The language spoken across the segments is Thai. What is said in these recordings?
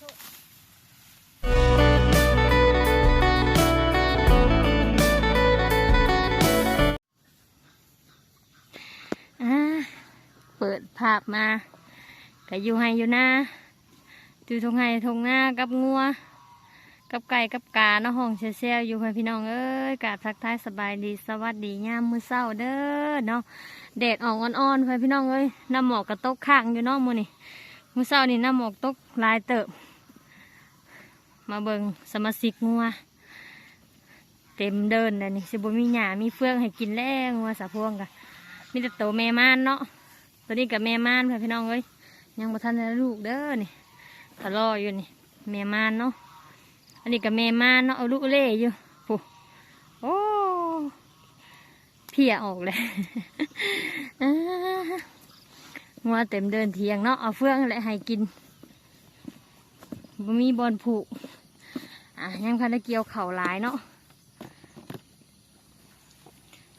เปิดภาพมาก็อยู่ให้อยู่นะอยู่ทงไห้ทงหน้ากับงัว กับไก่กับกาเนาะห้องเซลอยู่ให้พี่น้องเอ้ยกาบทักทายสบายดีสวัสดียามมือเช้าเด้อเนาะแดดออกอ่อนๆให้พี่น้องเอ้ยน้ำหมอกกระตกข้างอยู่นาะมื้อนี้มื้อเช้านี่น้ำหมอกตกลายเติบ มาเบิงสมาชิกงัวเต็มเดินเลยนี่สิบมีหญ้ามีเฟืองให้กินแล้วงัวสะพวงกะมีแต่โตแม่ม่านเนาะตัวนี้กับแม่ม่านพี่น้องเอ้ยยังบ่ทันได้ลูกเด้อนี่ทะเลาะอยู่นี่แม่ม่านเนาะอันนี้กับแม่ม่านเนาะเอาลูกเล่อยู่ปุ๊โอ้เพียออกเลยงัวเต็มเดินเทียงเนาะเอาเฟืองแหละให้กินบ่มีบอลผูก อะยังพันได้เกี่ยวเข่าหลายเนาะ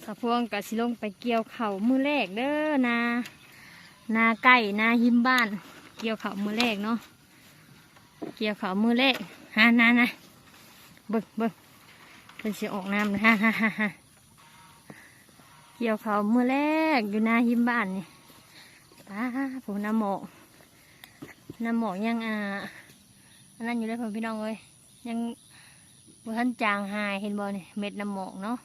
สะพวงกับสิลงไปเกี่ยวเข่ามือแรกเด้อนา นาไก่นาหิมบ้าน เกี่ยวเข่ามือแรกเนาะเกี่ยวเข่ามือแรกฮานานะเบิ่งเบิ่งเป็นสิออกน้ำนะฮ่าฮ่าฮ่าฮ่าเกี่ยวเขาเมื่อแรกอยู่หน้าหิมบ้านนี่ป้าผมน้ำหมอกน้ำหมอกยังอ่าอันนั้นอยู่เลยพ่อพี่น้องเอ้ย ยังบทันจางหายเห็นบ่เนี่เม็ดน้ำหมอกเนาะ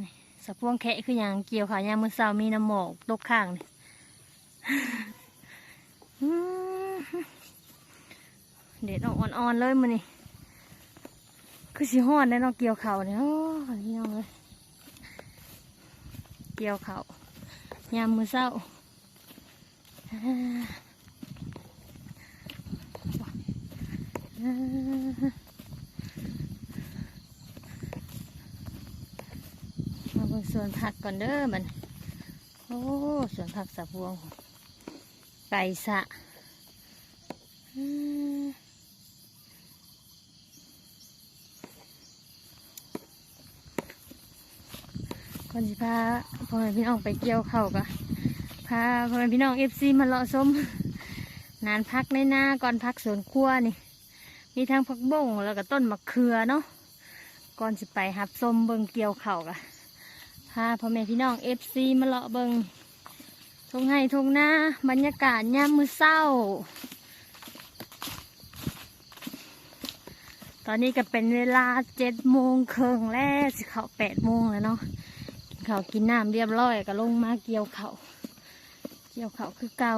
นี่สะพวงแคะคืออย่างเกี่ยวขายางมือเสามีน้ำหมอกตกข้างนี่เด็ดออกอ่อนๆเลยมันนี่คือสิฮอดได้เนาะเกี่ยวเขาเนี่ยโอ้ยพี่น้องเลยเกี่ยวเขายามมือเศร้าอ่าอ่า มาบิ่งสวนผักก่อนเด้อมัน โอ้สวนผักสะพวงไก่สะอืมก่อนสิพาพ่อแม่พี่น้องไปเกี่ยวเข่าวกะพาพ่อแม่พี่น้องเอฟซีมาเลาะส้มนานพักในหน้าก่อนพักสวนครัวนี่ มีทั้งผักบงแล้วก็ต้นมะเขือเนาะก่อนสิไปหับส้มเบิงเกี่ยวเข่ากะพาพ่อแม่พี่น้องเอฟซีมาเลาะเบิงทงให้ทงหน้าบรรยากาศยามมือเศร้า ตอนนี้ก็เป็นเวลาเจ็ดโมงครึ่งแล้วสิเขาแปดโมงแล้วเนาะกินข้าวกินน้ำเรียบร้อยก็ลงมาเกี่ยวเขาเกี่ยวเขาคือเก่าม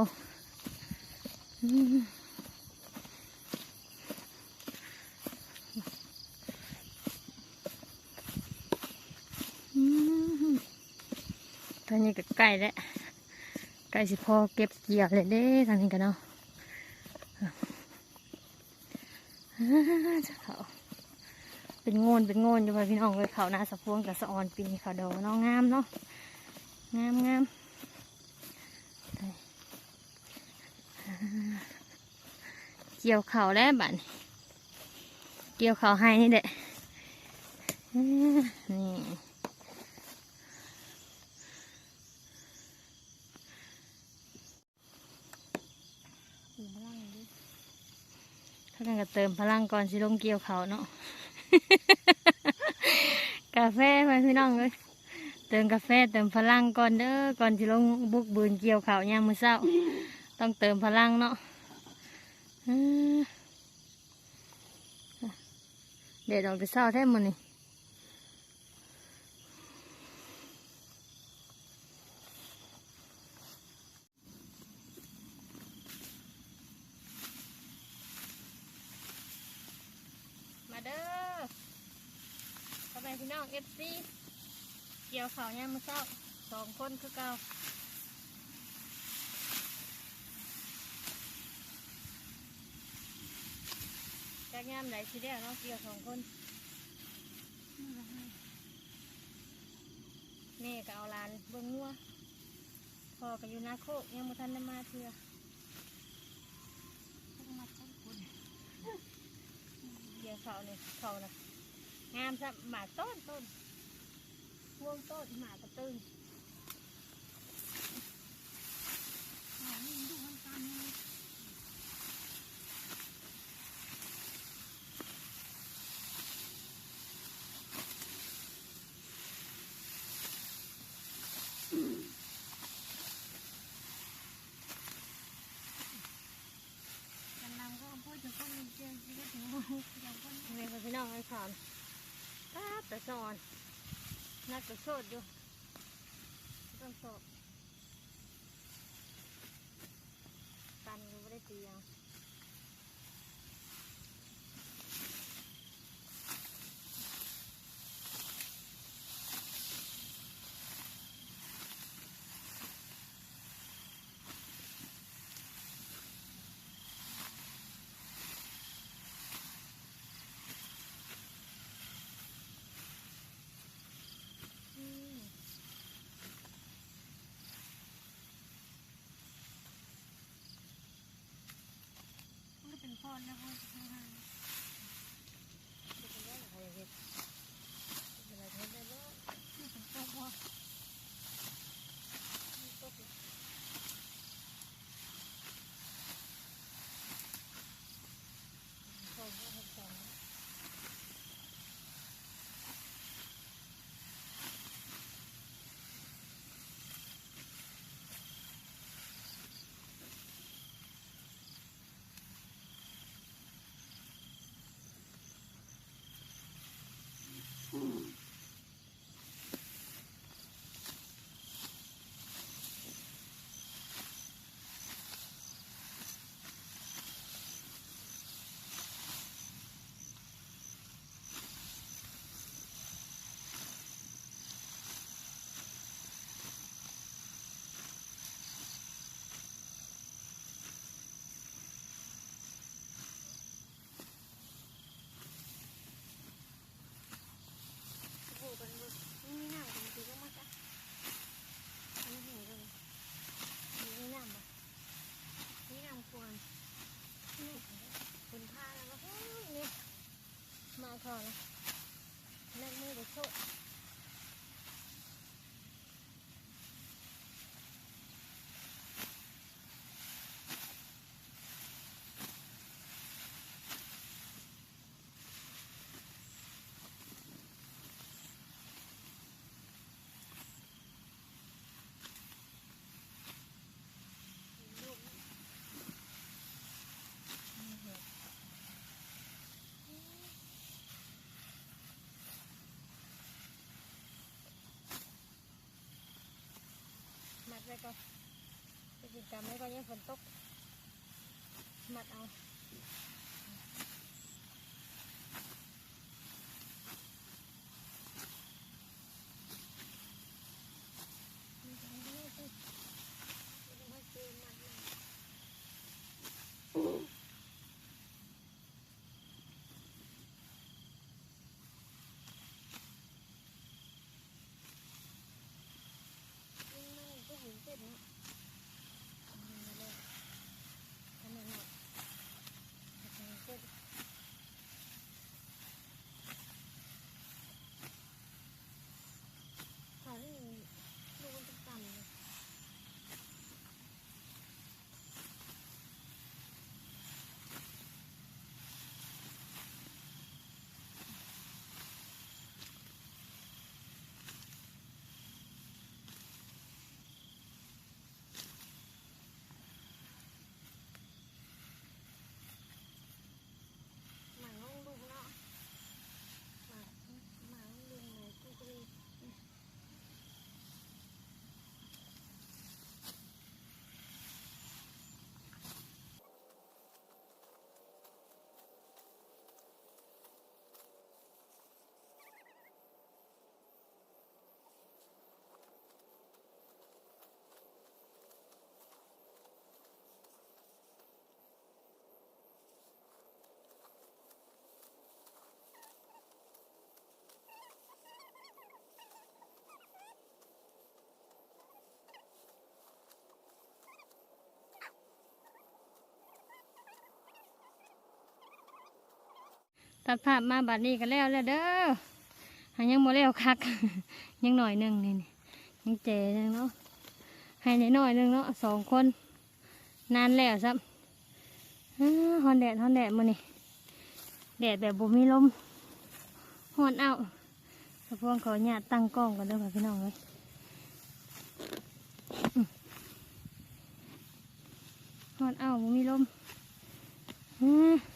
อืม ตอนนี้ก็ใกล้แล้วใกล้สิพอเก็บเกี่ยวเลยเด้ทางนี้กันเนาะเขาเป็นโงนเป็นโงนอยู่ไปพี่น้องเลยเขาหน้าสะพวงกับสะออนปีนี้เขาเดอกเน้องงามเนาะงามงามเกี่ยวเขาแล้วบัดนี้เกี่ยวเขาให้นี่แหละนี่ดูพลังดิ ถ้ากันก็ เติมพลังก่อนสิลงเกี่ยวเขาเนาะ กาแฟไปพี่น้องเลยเติมกาแฟเติมพลังก่อนเด้อก่อนสิลงบุกบืนเกี่ยวเขายามมื้อเศร้า ต้องเติมพลังเนาะอืมเด็ดออกไปเช้าแท้มันนี่ เด้อพ่อแม่พี่น้องเอฟซีเกี่ยวเขายามมื้อเช้าสองคนคือเก่าจากยามไหนสิเดียวเนาะเกี่ยวสองคนแม่ก็เอาลานเบิ่งงัวพ่อก็อยู่นาโคกยังบ่ทันได้มาเทื่อ เกี่ยวเขาเนี่ยเขานะงามซะหมาต้นต้นพวงต้นหมากกระตึง อนตาแต่สอนนักกระโชดอยู่ต้องสอบปันอยู่ไม่ได้ตีเอา พรนะพ่อข้างๆเป็นอะไรอะไรเห็ดเป็นอะไรเห็ดได้บ้างนี่เป็นตัวพ่อนี่ตัวพ่อพ่อพ่อเห็ดสองนะ โอ้โหเป็นแบบนี่น้ำเป็นสีก็มาจ้ะนี่เห็นกันนี่น้ำอะนี่น้ำควรนี่คุณพาแล้วก็เฮ้ยนี่มาก่อนนะนั่งมือไปโชว์ลูกนี่นี่เหรอมัดไว้ ก่อนไปกินกรรมไว้ก่อนยังฝนตกมัดเอา มันจะไม่ได้สิมันจะไม่เจอมันเลยมันมันก็เห็นเสร็จเนาะเอามาเลยเอามาหน่อยเอาไปเสร็จขอให้ดูมันจะต่ำเลย หมาห้องลุงเนาะหมาหมาห้องลุงไหนกูก็เลย ตัดภาพมาบัดนี้กันแล้วแล้วเด้อหายังโมแล้วคัก ยังหน่อยหนึ่งนี่นี่ยังเจหนึ่งเนาะให้ในหน่อยหนึ่งเนาะสองคน นานแล้วซับอ้าฮอนแดดฮอนแดดมือนี่แดดแบบบ่มีลมฮอนเอาสะพวงขออนุญาตตั้งกล้องกันเด้อค่ะพี่น้องเลยฮอนเอาบ่มีลมอ้า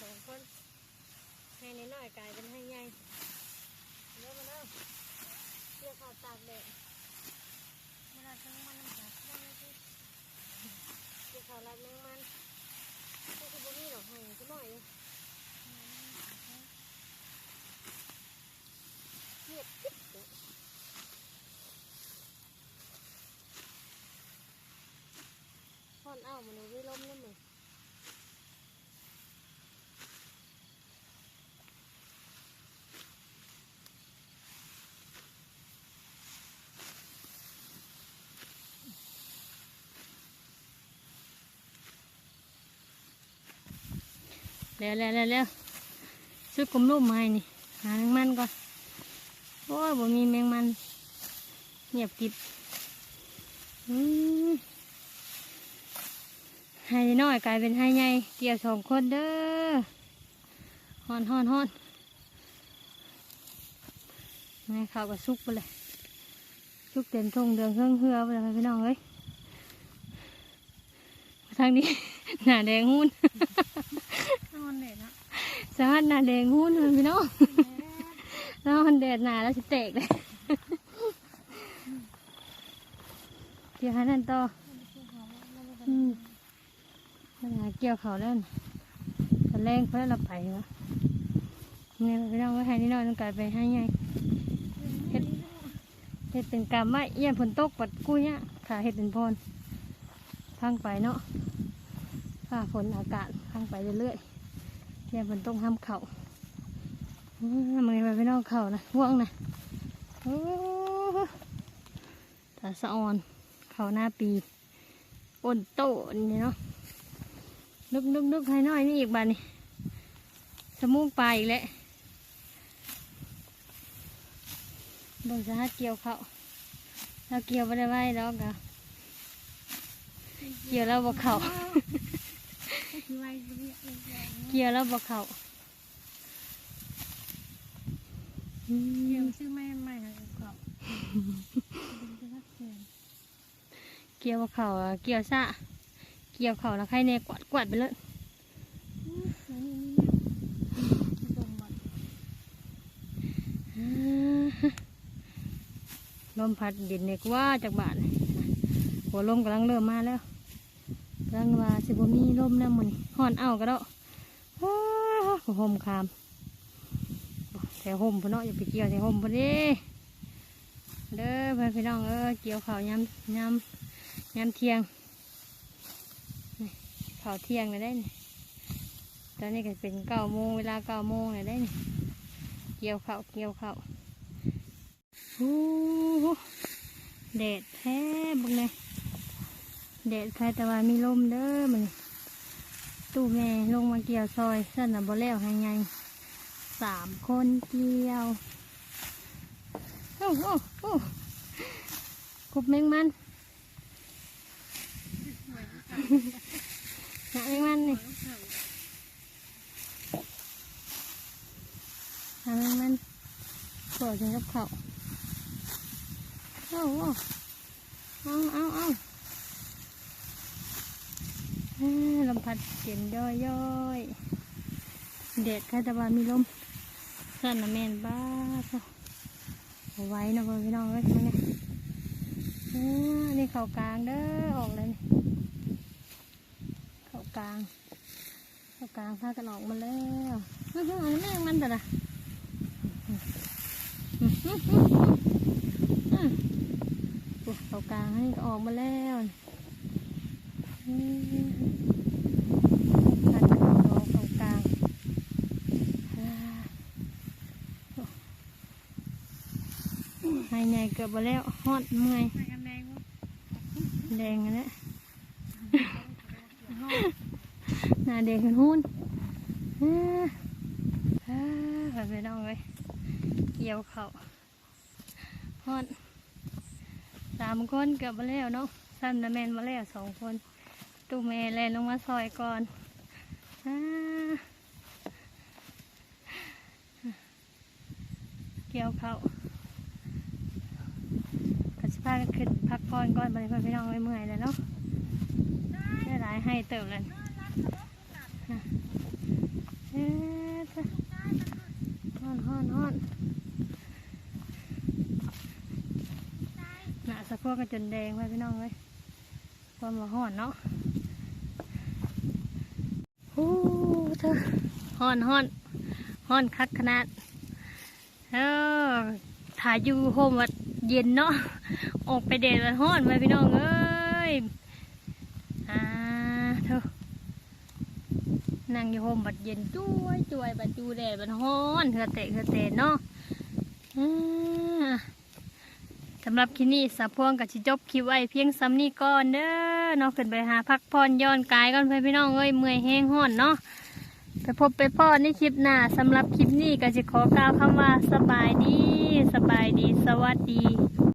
สองคนให้น้อยๆกลายเป็นให้ใหญ่เริ่มมาเริ่มเกี่ยวข้าวตากแดดเวลาทั้งมันน้ำตาลมันไม่ใช่เกี่ยวข้าวรัดแมงมันก็คือบ่มีดอกให้ก็น้อยเงียบกิ๊บเลยพ่อนเอ้ามันเลยไม่ล้ม แล้วมึงเร็วเร็วเร็วซื้อกลมรูปมาให้นี่ หาแมงมันก่อนโอ้ยบ่มีแมงมัน เงียบกิบอืมให้น้อยกลายเป็นให้ใหญ่เกี่ยวสองคนเด้อฮอนฮอนฮอนแม่ข้าวก็สุกไปเลยสุกเต็มทงเดืองเครื่องเหือไปเลยค่ะพี่น้องเอ้ยทางนี้ หน้าแดงหุ่น อนเลยนะสวัสดหน้าแดงหุ้นเลยพี่น้องแล้วมันแดดหนาแล้วสิเตกเลยเกี่ยวหานั่นต่ออืมมันหาเกี่ยวเขาแล้วน่ะตะแรงเพื่อเราไปวะเนี่ยพี่น้องไว้ให้นี่น้อยต้องกลายไปให้ไงเฮ็ดเฮ็ดเป็นกรรมไว้เยี่ยมฝนตกปัดกู้เนี่ยขาเฮ็ดเป็นพรพังไปเนาะฟ้าฝนอากาศพังไปเรื่อยๆ แย่มันต้องห้ามเข่าอืมมันไปไปนอกเข่านะห่วงนะตาสะออนเข่าหน้าปีอ้นโตนี่เนาะนึกนึกนึกให้น้อยนี่อีกบานนี่สมูกปลาอีกแล้วบงสาหัสเกี่ยวเขาเราเกี่ยวไปได้ไว้แล้วกะเกี่ยวแล้วบอกเขา เรียกเรียกเรียกเกี่ยวแล้วบอกเขาอืมเดี๋ยวชื่อไม่ไม่นะกรอบเป็นจะรักแกนเกี่ยวเขาอะเกี่ยวซะเกี่ยวเขาแล้วใครเนี่ยกวาดกวาดไปเลยแล้วนี่นี่เนี่ยตรงหมดอ่าลมพัดเด่นเนกว่าจากบ้านหัวลมกำลังเริ่มมาแล้ว ดังว่าสิบมีลมน้ำมันห่อนเอาก็ได้วห่มคามแถวห่มพนเนาะอย่าไปเกี่ยวแถวห่มพอดีเด้อเพื่อนพี่น้องเออเกี่ยวเขาวยำยำยำเทียงนี่าวเทียงเลยได้นี่ตอนนี้ก็เป็นเก้าโมงเวลาเก้าโมงเลยได้นี่เกี่ยวเขาวเกี่ยวเขาวโอ้โหแดดแท้บุกเลย แดดใครแต่ว่ามีลมเด้อมันตู้แม่ลงมาเกี่ยวซอยเส้นน่ะบ่แล้วให้ไงสามคนเกี่ยวโอ้โอ้โอ้คุบแมงมันหาแมงมันนี่หาแมงมันโผล่ถึงกับเขาเอาเอาเอาเอาเอา ลมพัดเย็นย่อยย่อยเด็ดค่ะแต่ว่ามีลมสั่นนะแม่นบ้าค่ะเอไว้นะเพื่อนพี่น้องเอ้ยมาเนี่ยเอ้อนี่เขากลางเด้อออกเลยเข้ากลางเข้ากลางพากันออกมาแล้วอื้อหืออันนี้แม่งมันแต่ละเข้ากลางให้ก็ออกมาแล้ว อื้อพัดเข้อกเข้ากลางอ่าโอ้ใหญ่เกือบมาแล้วฮอดเมื่อยไปกันแรงแดงอันนี้หน้าแดงขึ้นหุ้นเอ้อเอ้อไปน้องเลยเกี่ยวเขาฮอนสามคนเกือบมาแล้วเนาะซ้ำนะแมนมาแล้วสองคน ตูเมย์เลยลงมาซอยก่อนเกี่ยวเขาก็จะากันขึ้นพักก่อนก่อนบริเวณพี่น้องไม่เมื่อยแล้วเนาะได้หลายให้เติมเลยฮอนฮอนฮอนหน้าสะโพกก็จนแดงไปพี่น้องเลยความห่อนเนาะ เธอห้อนห้อนห้อนคักขนาดเออถ่ายอยู่โฮมวัดเย็นเนาะออกไปเดดวัดห้อนไปพี่น้องเอ้ยอ่าเธอนั่งอยู่โฮมวัดเย็นจุ้ยจุ้ยบัดจูแดดบัดห้อนเถื่อเตะเถื่อเตะเนาะอ่าสำหรับคลิปนี้สาพวงกับชิจบคลิปไว้เพียงซ้ำนี้ก่อนเด้อเนาะขึ้นไปหาพักผ่อนย้อนกายก่อนเพื่อนพี่น้องเอ้ยเมื่อยแห้งห้อนเนาะ ไปพบไปพ่อในคลิปหน้าสำหรับคลิปนี้ก็จะขอกล่าวคำว่าสบายดี สบายดี สวัสดี